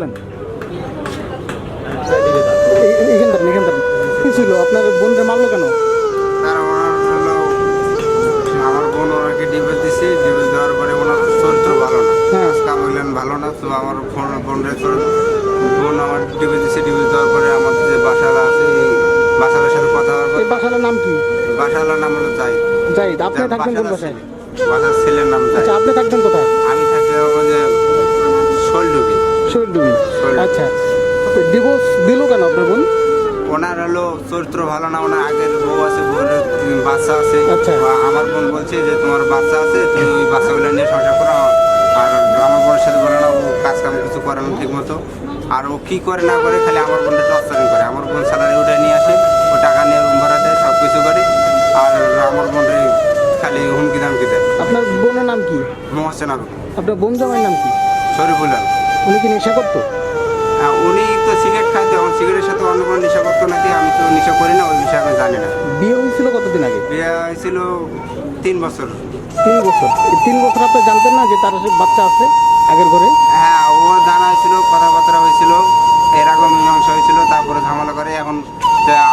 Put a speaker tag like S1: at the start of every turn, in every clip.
S1: বক্সটা খুলেন থেকে এখান থেকে কি ছিল? আপনার বোনরে মারলো কেন?
S2: আমার বোন ওনাকে ডিভোর্স দিছে। ডিভোর্স দেওয়ার পরে ওনার চরিত্র ভালো না।
S1: হ্যাঁ।
S2: ভালো না তো আমার ফোন বোনের বোন আমার ডিভোর্স দিছে। ডিভোর্স দেওয়ার পরে আমাদের যে বাসালা আছে বাসালার সাথে কথা
S1: এই নাম কি?
S2: বাসালার নাম হলো যাই
S1: জাহিদ আপনি থাকবেন কোন বাসায়?
S2: বাসার ছেলের নাম
S1: আচ্ছা আপনি থাকবেন কোথায়
S2: আমি থাকি হলো যে শৈলডুবি
S1: শহীদুবি
S2: শহীদডুবি।
S1: আচ্ছা ডিভোর্স দিল কেন আপনার বোন?
S2: ওনার হলো চরিত্র ভালো না ওনার আগের বউ আছে বউর বাচ্চা আছে।
S1: আচ্ছা।
S2: আমার বোন বলছে যে তোমার বাচ্চা আছে তুমি ওই বাচ্চাগুলো নিয়ে সংসার করো। আর আমার বোনের সাথে বলে না ও কাজ কাম কিছু করে না ঠিক মতো আর ও কি করে না করে খালি আমার বোনটা টর্চারিং করে। আমার বোন স্যালারি উঠে নিয়ে আসে ও টাকা নিয়ে রুম ভাড়া দেয় সব কিছু করে। আর আমার বোনের খালি হুমকি দামকি দেয়।
S1: আপনার বোনের নাম কি?
S2: মহসেন
S1: আপনার বোন জামাইয়ের নাম কি?
S2: শরীফুল
S1: উনি কি নেশা করতো?
S2: হ্যাঁ, উনি অন্য কোনো নেশা করতো নাকি? আমি তো নেশা করি না ওই বিষয়ে আমি জানি না।
S1: বিয়ে হয়েছিল কতদিন আগে?
S2: বিয়ে হয়েছিল তিন বছর।
S1: তিন বছর। তিন বছর আপনি জানতেন না যে তার বাচ্চা আছে আগের ঘরে?
S2: হ্যাঁ ও জানা হয়েছিল কথাবার্তা হয়েছিল এরকম মীমাংসা হয়েছিল তারপরে ঝামেলা করে এখন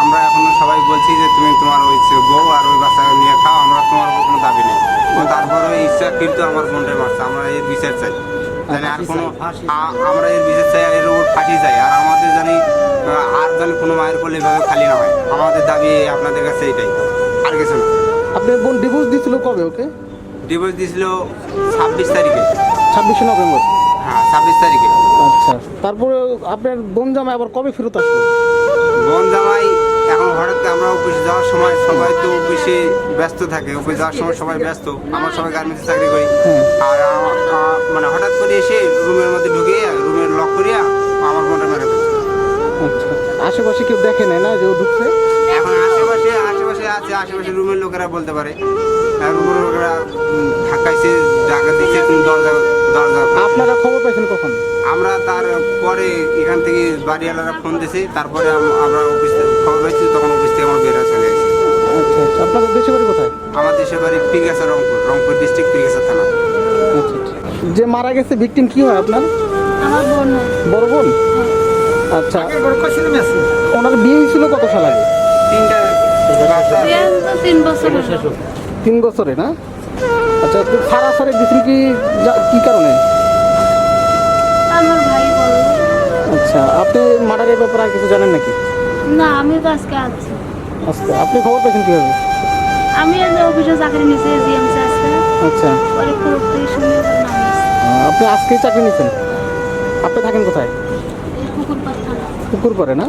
S2: আমরা এখন সবাই বলছি যে তুমি তোমার ওই বউ আর ওই বাচ্চা নিয়ে খাও আমরা তোমার কোনো দাবি নেই। ও তারপরে ইচ্ছা কিন্তু আমার বোনটা মারছে আমরা এর বিচার চাই। আর কোনো আমরা এর বিচার চাই এর উপর ফাঁসি চাই আর আর জানি কোনো মায়ের কোলে এভাবে খালি না হয়। আমাদের দাবি আপনাদের কাছে এটাই। আর কিছু না।
S1: আপনার বোন ডিভোর্স দিয়েছিল কবে ওকে?
S2: ডিভোর্স দিয়েছিল ছাব্বিশ তারিখে।
S1: ছাব্বিশে নভেম্বর?
S2: হ্যাঁ ছাব্বিশ তারিখে।
S1: আচ্ছা। তারপরে আপনার বোন জামাই আবার কবে ফেরত আসলো?
S2: বোন জামাই এখন হঠাৎ আমরা অফিসে যাওয়ার সময় সবাই তো অফিসে ব্যস্ত থাকে। অফিসে যাওয়ার সময় সবাই ব্যস্ত। আমরা সবাই গার্মেন্টসে চাকরি করি। আর মানে হঠাৎ করে এসে রুমের মধ্যে ঢুকিয়ে রুমের লক করিয়া আমার বোনটা মেরে
S1: আচ্ছা। আশেপাশে কেউ দেখে নেয় না যে ও ঢুকছে?
S2: এখন আশেপাশে আশেপাশে আছে আশেপাশে রুমের লোকেরা বলতে পারে। আর রুমের লোকেরা ধাক্কাইছে ডাকা দিচ্ছে দরজা দরজা
S1: আপনারা খবর পাইছেন কখন?
S2: আমরা তার পরে এখান থেকে বাড়িওয়ালারা ফোন দিয়েছে তারপরে আমরা অফিস খবর পাইছি তখন অফিস থেকে আমার বেরা চলে গেছে।
S1: আচ্ছা আচ্ছা। আপনাদের দেশে বাড়ি কোথায়?
S2: আমার দেশের বাড়ি পিগাসা রংপুর রংপুর ডিস্ট্রিক্ট পিগাসা থানা।
S1: আচ্ছা যে মারা গেছে ভিকটিম কি হয় আপনার?
S3: আমার বোন।
S1: বড় বোন? আচ্ছা। ওনার বিয়ে হয়েছিল কত সাল আগে?
S3: তিন বছর
S1: না? আচ্ছা তো সারা সারে দিয়েছিল কি কি কারণে?
S3: আমার ভাই বলল।
S1: আচ্ছা আপনি মার্ডারের ব্যাপারে আর কিছু জানেন নাকি?
S3: না আমি তো আজকে আছি।
S1: আচ্ছা আপনি খবর পেয়েছেন কীভাবে?
S3: আমি এই অফিসে চাকরি নিয়েছি জিএমসি আজকে
S1: আচ্ছা। আপনি আজকেই চাকরি নিয়েছেন আপনি থাকেন কোথায়? পুকুর করে না?